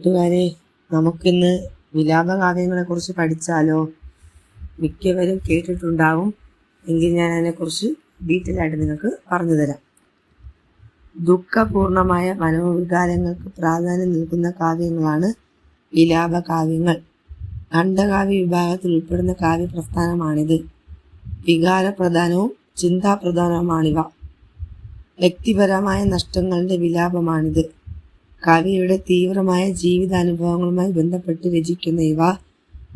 കൂട്ടുകാരെ നമുക്കിന്ന് വിലാപകാവ്യങ്ങളെ കുറിച്ച് പഠിച്ചാലോ? മിക്കവരും കേട്ടിട്ടുണ്ടാവും. എങ്കിൽ ഞാൻ അതിനെക്കുറിച്ച് ഡീറ്റെയിൽ ആയിട്ട് നിങ്ങൾക്ക് പറഞ്ഞു തരാം. ദുഃഖപൂർണമായ മനോവികാരങ്ങൾക്ക് പ്രാധാന്യം നൽകുന്ന കാവ്യങ്ങളാണ് വിലാപകാവ്യങ്ങൾ ഖണ്ഡകാവ്യ വിഭാഗത്തിൽ ഉൾപ്പെടുന്ന കാവ്യപ്രസ്ഥാനമാണിത് വികാരപ്രധാനവും ചിന്താപ്രധാനവുമാണിവ. വ്യക്തിപരമായ നഷ്ടങ്ങളുടെ വിലാപമാണിത്. കവിയുടെ തീവ്രമായ ജീവിതാനുഭവങ്ങളുമായി ബന്ധപ്പെട്ട് രചിക്കുന്ന ഇവ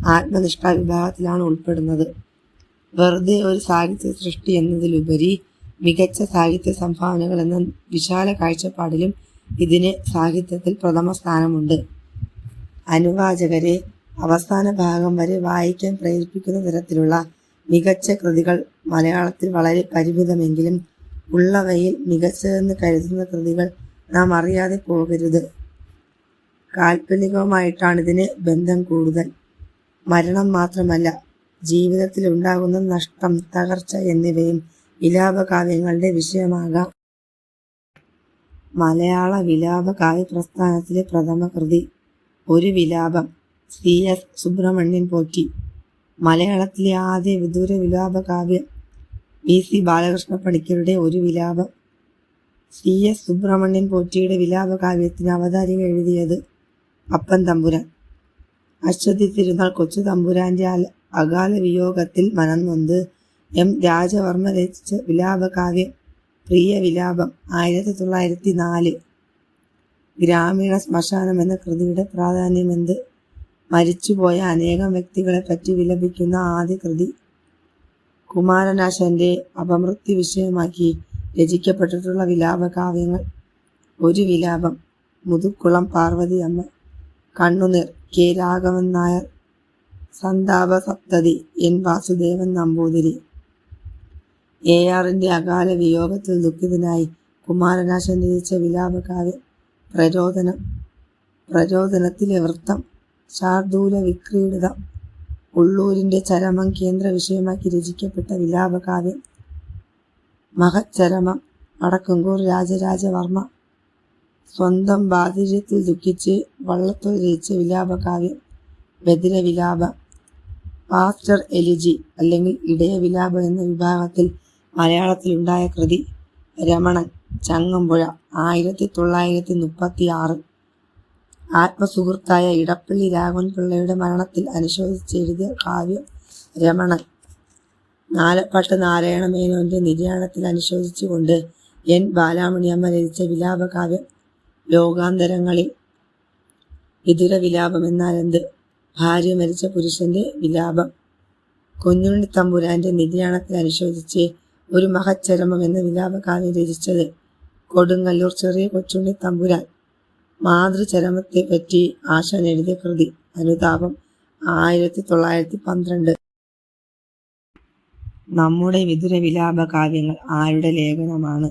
ആത്മനിഷ്ഠ വിഭാഗത്തിലാണ് ഉൾപ്പെടുന്നത്. വെറുതെ ഒരു സാഹിത്യ സൃഷ്ടി എന്നതിലുപരി മികച്ച സാഹിത്യ സംഭാവനകൾ എന്ന വിശാല കാഴ്ചപ്പാടിലും ഇതിന് സാഹിത്യത്തിൽ പ്രഥമ സ്ഥാനമുണ്ട്. അനുവാചകരെ അവസാന ഭാഗം വരെ വായിക്കാൻ പ്രേരിപ്പിക്കുന്ന തരത്തിലുള്ള മികച്ച കൃതികൾ മലയാളത്തിൽ വളരെ പരിമിതമെങ്കിലും ഉള്ളവയിൽ മികച്ചതെന്ന് കരുതുന്ന കൃതികൾ നാം അറിയാതെ പോകരുത്. കാൽപ്പനികവുമായിട്ടാണ് ഇതിന് ബന്ധം കൂടുതൽ. മരണം മാത്രമല്ല ജീവിതത്തിൽ ഉണ്ടാകുന്ന നഷ്ടം തകർച്ച എന്നിവയും വിലാപകാവ്യങ്ങളുടെ വിഷയമാകാം. മലയാള വിലാപകാവ്യ പ്രസ്ഥാനത്തിലെ പ്രഥമ കൃതി ഒരു വിലാപം സി എസ് സുബ്രഹ്മണ്യൻ പോറ്റി. മലയാളത്തിലെ ആദ്യ വിദൂര വിലാപകാവ്യം വി സി ബാലകൃഷ്ണ പണിക്കരുടെ ഒരു വിലാപം. സി എസ് സുബ്രഹ്മണ്യൻ പോറ്റിയുടെ വിലാപകാവ്യത്തിന് അവതാരിക എഴുതിയത് അപ്പൻ തമ്പുരാൻ. അശ്വതി തിരുനാൾ കൊച്ചു തമ്പുരാന്റെ അകാല വിയോഗത്തിൽ മനം നൊന്ത് എം രാജവർമ്മ രചിച്ച വിലാപകാവ്യം പ്രിയ വിലാപം ആയിരത്തി തൊള്ളായിരത്തി നാല് ഗ്രാമീണ ശ്മശാനം എന്ന കൃതിയുടെ പ്രാധാന്യം എന്ത്? മരിച്ചുപോയ അനേകം വ്യക്തികളെ പറ്റി വിലപിക്കുന്ന ആദ്യ കൃതി. കുമാരനാശന്റെ അപമൃത്യു വിഷയമാക്കി രചിക്കപ്പെട്ടിട്ടുള്ള വിലാപകാവ്യങ്ങൾ. ഒരു വിലാപം. മുതുക്കുളം പാർവതി അമ്മ. കണ്ണുനീർ. K. Raghavan Nair. സന്താപ സപ്തതി N. Vasudevan Namboothiri. A. ആറിന്റെ അകാല വിയോഗത്തിൽ ദുഃഖിതനായി കുമാരനാശൻ രചിച്ച വിലാപകാവ്യം. പ്രരോദനം പ്രരോദനത്തിലെ വൃത്തം. ശാർദൂല വിക്രീഡിതം. ഉള്ളൂരിന്റെ ചരമം കേന്ദ്ര വിഷയമാക്കി രചിക്കപ്പെട്ട വിലാപകാവ്യം. മഹച്ചരമം വടക്കുംകൂർ രാജരാജവർമ്മ. സ്വന്തം ബാധിര്യത്തിൽ ദുഃഖിച്ച് വള്ളത്തോൾ രചിച്ച വിലാപകാവ്യം ബദിര വിലാപം പാസ്റ്റർ എലിജി അല്ലെങ്കിൽ ഇടയ വിലാപം എന്ന വിഭാഗത്തിൽ മലയാളത്തിലുണ്ടായ കൃതി രമണൻ ചങ്ങമ്പുഴ ആയിരത്തി തൊള്ളായിരത്തി മുപ്പത്തി ആറ് ആത്മസുഹൃത്തായ ഇടപ്പള്ളി രാഘവൻ പിള്ളയുടെ മരണത്തിൽ അനുശോചിച്ചെഴുതിയ കാവ്യം രമണൻ. നാലപ്പാട്ട് നാരായണ മേനോന്റെ നിര്യാണത്തിൽ അനുശോചിച്ചുകൊണ്ട് എൻ ബാലാമണിയമ്മ രചിച്ച വിലാപകാവ്യം ലോകാന്തരങ്ങളിൽ വിതുര വിലാപം എന്നാൽ എന്ത്? ഭാര്യ മരിച്ച പുരുഷന്റെ വിലാപം. കുഞ്ഞുണ്ണി തമ്പുരാന്റെ നിര്യാണത്തിൽ അനുശോചിച്ച് ഒരു മഹച്ചരമം എന്ന വിലാപകാവ്യം രചിച്ചത് കൊടുങ്ങല്ലൂർ ചെറിയ കൊച്ചുണ്ണി തമ്പുരാൻ. മാതൃചരമത്തെ പറ്റി ആശാൻ എഴുതിയ കൃതി. അനുതാപം ആയിരത്തി തൊള്ളായിരത്തി പന്ത്രണ്ട്. നമ്മുടെ വിതുര വിലാപ കാവ്യങ്ങൾ ആരുടെ ലേഖനമാണ്?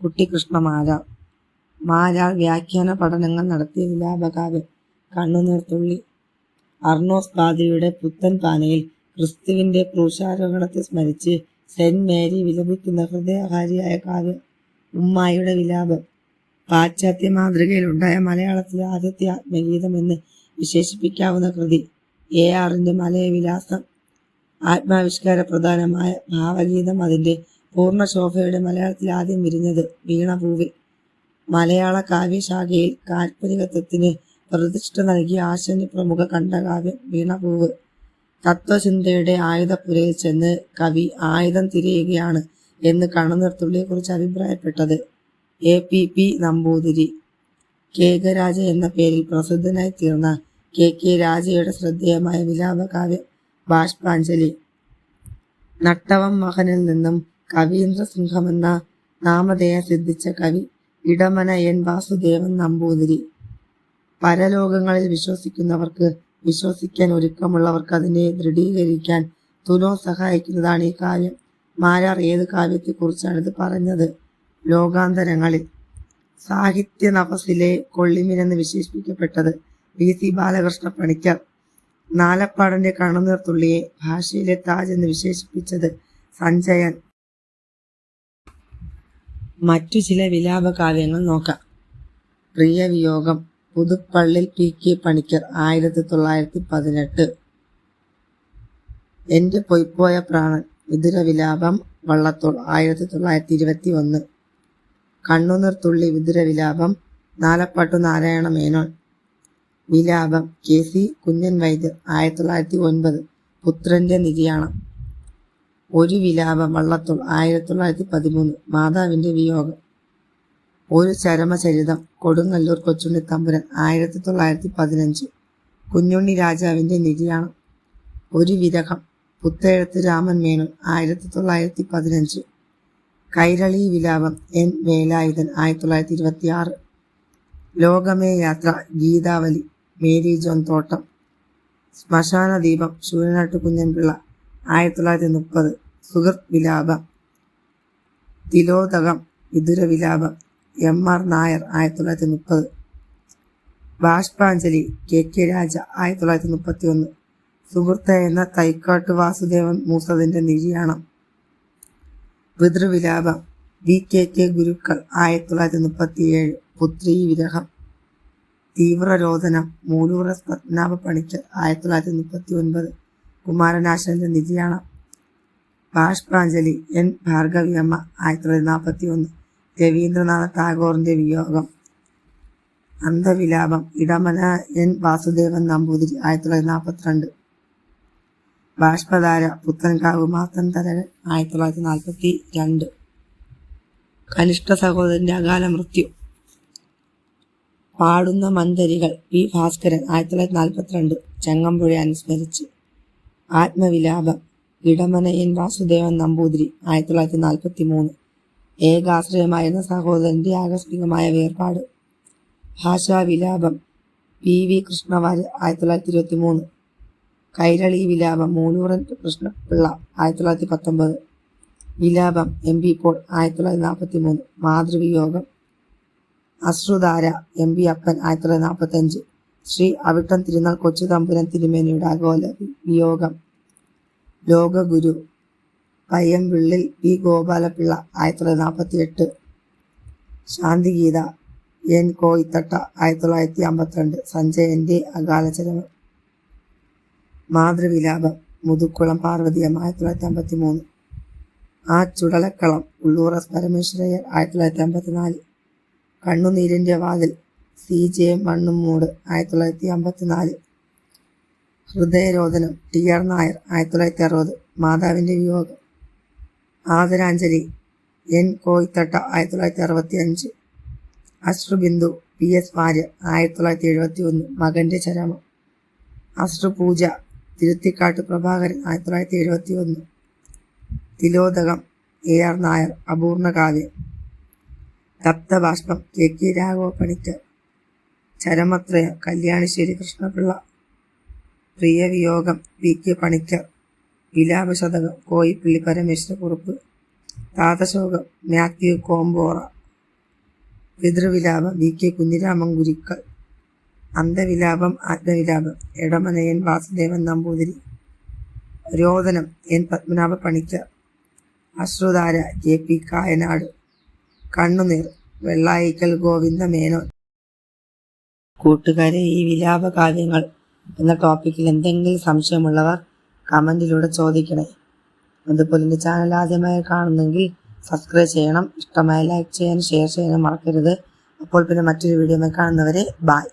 കുട്ടികൃഷ്ണ മാരാർ മാരാർ വ്യാഖ്യാന പഠനങ്ങൾ നടത്തിയ വിലാപകാവ്യം കണ്ണുനീർത്തുള്ളി അർണോസ് പാതിരിയുടെ പുത്തൻ പാനയിൽ ക്രിസ്തുവിന്റെ ക്രൂശാരോഹണത്തെ സ്മരിച്ച് സെന്റ് മേരി വിലപിക്കുന്ന ഹൃദയകാരിയായ കാവ്യം ഉമ്മായിയുടെ വിലാപം. പാശ്ചാത്യ മാതൃകയിലുണ്ടായ മലയാളത്തിലെ ആദ്യത്തെ ആത്മഗീതം എന്ന് വിശേഷിപ്പിക്കാവുന്ന കൃതി. എ ആറിന്റെ മലയവിലാസം. ആത്മാവിഷ്കാര പ്രധാനമായ ഭാവഗീതം അതിന്റെ പൂർണ ശോഭയുടെ മലയാളത്തിൽ ആദ്യം വിരിഞ്ഞത് വീണപൂവിൽ. മലയാള കാവ്യശാഖയിൽ കാൽപ്പനികത്വത്തിന് പ്രതിഷ്ഠ നൽകിയ ആശാന്റെ പ്രമുഖ കണ്ഠകാവ്യം വീണപൂവ്. തത്വചിന്തയുടെ ആയുധപ്പുരയിൽ ചെന്ന് കവി ആയുധം തിരിയുകയാണ് എന്ന് കണ്ണുനീർത്തുള്ളിയെക്കുറിച്ച് അഭിപ്രായപ്പെട്ടത് A P P Namboothiri. Kekaraja എന്ന പേരിൽ പ്രസിദ്ധനായി തീർന്ന കെ കെ രാജയുടെ ശ്രദ്ധേയമായ വിലാപകാവ്യം ബാഷ്പാഞ്ജലി. നട്ടവം മകനിൽ നിന്നും കവീന്ദ്ര സിംഹമെന്ന നാമധേയ സിദ്ധിച്ച കവി ഇടമന എൻ വാസുദേവൻ നമ്പൂതിരി. പരലോകങ്ങളിൽ വിശ്വസിക്കുന്നവർക്ക് വിശ്വസിക്കാൻ ഒരുക്കമുള്ളവർക്ക് അതിനെ ദൃഢീകരിക്കാൻ തുലോ സഹായിക്കുന്നതാണ് ഈ കാവ്യം. മാരാർ ഏത് ഇത് പറഞ്ഞത്? ലോകാന്തരങ്ങളിൽ. സാഹിത്യ നവസിലെ കൊള്ളിമിനെന്ന് വിശേഷിപ്പിക്കപ്പെട്ടത് വി സി ബാലകൃഷ്ണ പണിക്കർ. നാലപ്പാടന്റെ കണ്ണുനീർത്തുള്ളിയെ ഭാഷയിലെ താജ് എന്ന് വിശേഷിപ്പിച്ചത് സഞ്ജയൻ. മറ്റു ചില വിലാപ കാവ്യങ്ങൾ നോക്കാം. പ്രിയ വിയോഗം പുതുപ്പള്ളിൽ പി കെ പണിക്കർ ആയിരത്തി തൊള്ളായിരത്തി പതിനെട്ട് എന്റെ പൊയ്പോയ പ്രാണൻ വിതുര വിലാപം വള്ളത്തോൾ ആയിരത്തി തൊള്ളായിരത്തി ഇരുപത്തി ഒന്ന് കണ്ണുനീർ തുള്ളി വിതുര വിലാപം നാലപ്പാട്ടു നാരായണ മേനോൻ. വിലാപം കെ സി കുഞ്ഞൻ വൈദ്യർ ആയിരത്തി തൊള്ളായിരത്തി ഒൻപത് പുത്രന്റെ നിര്യാണം ഒരു വിലാപം വള്ളത്തോൾ ആയിരത്തി തൊള്ളായിരത്തി പതിമൂന്ന് മാതാവിന്റെ വിയോഗം. ഒരു ചരമചരിതം കൊടുങ്ങല്ലൂർ കൊച്ചുണ്ണി തമ്പുരൻ ആയിരത്തി തൊള്ളായിരത്തി പതിനഞ്ച് കുഞ്ഞുണ്ണി രാജാവിന്റെ നിര്യാണം ഒരു വിരഹം പുത്തേഴത്ത് രാമൻ മേനോൻ ആയിരത്തി തൊള്ളായിരത്തി പതിനഞ്ച് കൈരളി വിലാപം എൻ വേലായുധൻ ആയിരത്തി തൊള്ളായിരത്തി ഇരുപത്തി ആറ് ലോകമേ യാത്ര ഗീതാവലി മേരി ജോൺ തോട്ടം ശ്മശാന ദീപം ശൂരനാട്ട് കുഞ്ഞൻപിള്ള ആയിരത്തി തൊള്ളായിരത്തി മുപ്പത് സുഹൃത് വിലാപം. തിലോതകം വിദുര വിലാപം. എം ആർ നായർ ആയിരത്തി തൊള്ളായിരത്തി മുപ്പത് ബാഷ്പാഞ്ജലി കെ കെ രാജ ആയിരത്തി തൊള്ളായിരത്തി മുപ്പത്തി ഒന്ന് സുഹൃത്ത് എന്ന തൈക്കാട്ട് വാസുദേവൻ മൂസതിന്റെ നിര്യാണം. പിതൃവിലാപം. വി കെ കെ ഗുരുക്കൾ ആയിരത്തി തൊള്ളായിരത്തി മുപ്പത്തിയേഴ് പുത്രി വിരഹം. തീവ്രരോധനം എസ് പത്മനാഭ പണിക്കർ ആയിരത്തി തൊള്ളായിരത്തി മുപ്പത്തി ഒൻപത് കുമാരനാശന്റെ നിധിയാണ്. ബാഷ്പാഞ്ജലി എൻ. ഭാർഗവിയമ്മ ആയിരത്തി തൊള്ളായിരത്തി നാൽപ്പത്തി ഒന്ന് രവീന്ദ്രനാഥ ടാഗോറിന്റെ വിയോഗം. അന്ധവിലാപം ഇടമന എൻ. വാസുദേവൻ നമ്പൂതിരി ആയിരത്തി തൊള്ളായിരത്തി നാൽപ്പത്തിരണ്ട് ബാഷ്പധാര പുത്തൻകാവ് മാത്തൻ തരകൻ ആയിരത്തി തൊള്ളായിരത്തി നാൽപ്പത്തി രണ്ട് കനിഷ്ഠ സഹോദരന്റെ അകാല മൃത്യു പാടുന്ന മന്ദരികൾ പി ഭാസ്കരൻ ആയിരത്തി തൊള്ളായിരത്തി നാൽപ്പത്തിരണ്ട് ചങ്ങമ്പുഴ അനുസ്മരിച്ച്. ആത്മവിലാപം ഇടമനയൻ വാസുദേവൻ നമ്പൂതിരി ആയിരത്തി തൊള്ളായിരത്തി നാൽപ്പത്തി മൂന്ന് ഏകാശ്രയമായിരുന്ന സഹോദരന്റെ ആകസ്മികമായ വേർപാട്. ഭാഷാവിലാപം പി വി കൃഷ്ണവാര്യർ ആയിരത്തി തൊള്ളായിരത്തി ഇരുപത്തി മൂന്ന് കൈരളി വിലാപം മൂലൂറൻ കൃഷ്ണപിള്ള ആയിരത്തി തൊള്ളായിരത്തി പത്തൊമ്പത് വിലാപം എം പി പോൾ ആയിരത്തി തൊള്ളായിരത്തി നാൽപ്പത്തി മൂന്ന് മാതൃവിയോഗം അശ്രുധാര എം പി അപ്പൻ ആയിരത്തി തൊള്ളായിരത്തി നാൽപ്പത്തി അഞ്ച് ശ്രീ അവിട്ടം തിരുനാൾ കൊച്ചു തമ്പുരൻ തിരുമേനിയുടെ അകോല വിയോഗം. ലോകഗുരു. പയ്യംപിള്ളിൽ പി ഗോപാലപിള്ള ആയിരത്തി തൊള്ളായിരത്തി നാൽപ്പത്തി എട്ട് ശാന്തിഗീത. എൻ കോയിത്തട്ട ആയിരത്തി തൊള്ളായിരത്തി അമ്പത്തിരണ്ട് സഞ്ജയന്റെ അകാല ചരമം മാതൃവിലാപം. മുതുക്കുളം പാർവതിയമ്മ ആയിരത്തി തൊള്ളായിരത്തി അമ്പത്തി മൂന്ന് ആ ചുടലക്കളം ഉള്ളൂറസ് പരമേശ്വരയ്യർ ആയിരത്തി തൊള്ളായിരത്തി അമ്പത്തിനാല് കണ്ണുനീരിന്റെ വാതിൽ സി. ജെ. മണ്ണും മൂട് ആയിരത്തി തൊള്ളായിരത്തി അമ്പത്തിനാല്. ഹൃദയരോധനം ടി. ആർ. നായർ ആയിരത്തി തൊള്ളായിരത്തി അറുപത്. മാതാവിന്റെ വിയോഗം. ആദരാഞ്ജലി എൻ. കോയിത്തട്ട ആയിരത്തി തൊള്ളായിരത്തി അറുപത്തി അഞ്ച് അശ്രുബിന്ദു പി. എസ്. വാര്യർ ആയിരത്തി തൊള്ളായിരത്തി എഴുപത്തി ഒന്ന് മകന്റെ ചരമം. അശ്രുപൂജ തിരുത്തിക്കാട്ട് പ്രഭാകരൻ ആയിരത്തി തൊള്ളായിരത്തി എഴുപത്തി ഒന്ന് തിലോദകം എ. ആർ. നായർ അപൂർണ കാവ്യം Thapthabashpam K K Raghava Panicker Charamathraya Kalyanasseri Krishnapillai. Priyaviyogam V K Panicker. Vilapashathakam Koippally Parameswarakkurup Thathashokam Mathew Kombora Pithruvilapam V K Kunhiraman Gurukkal Andhavilapam Athmavilapam Edamanayan Vasudevan Namboothiri. Rodanam N Padmanabha Panicker. Ashrudhara K P Kayanad. Kannuneer Vellayikkal Govinda Menon. കൂട്ടുകാരെ ഈ വിലാപ കാവ്യങ്ങൾ എന്ന ടോപ്പിക്കിൽ എന്തെങ്കിലും സംശയമുള്ളവർ കമന്റിലൂടെ ചോദിക്കണേ. അതുപോലെ എന്റെ channel ആദ്യമായി കാണുന്നെങ്കിൽ സബ്സ്ക്രൈബ് ചെയ്യണം. ഇഷ്ടമായ ലൈക്ക് ചെയ്യാൻ ഷെയർ ചെയ്യാനും മറക്കരുത്. അപ്പോൾ പിന്നെ മറ്റൊരു വീഡിയോ കാണുന്നവരെ ബായ്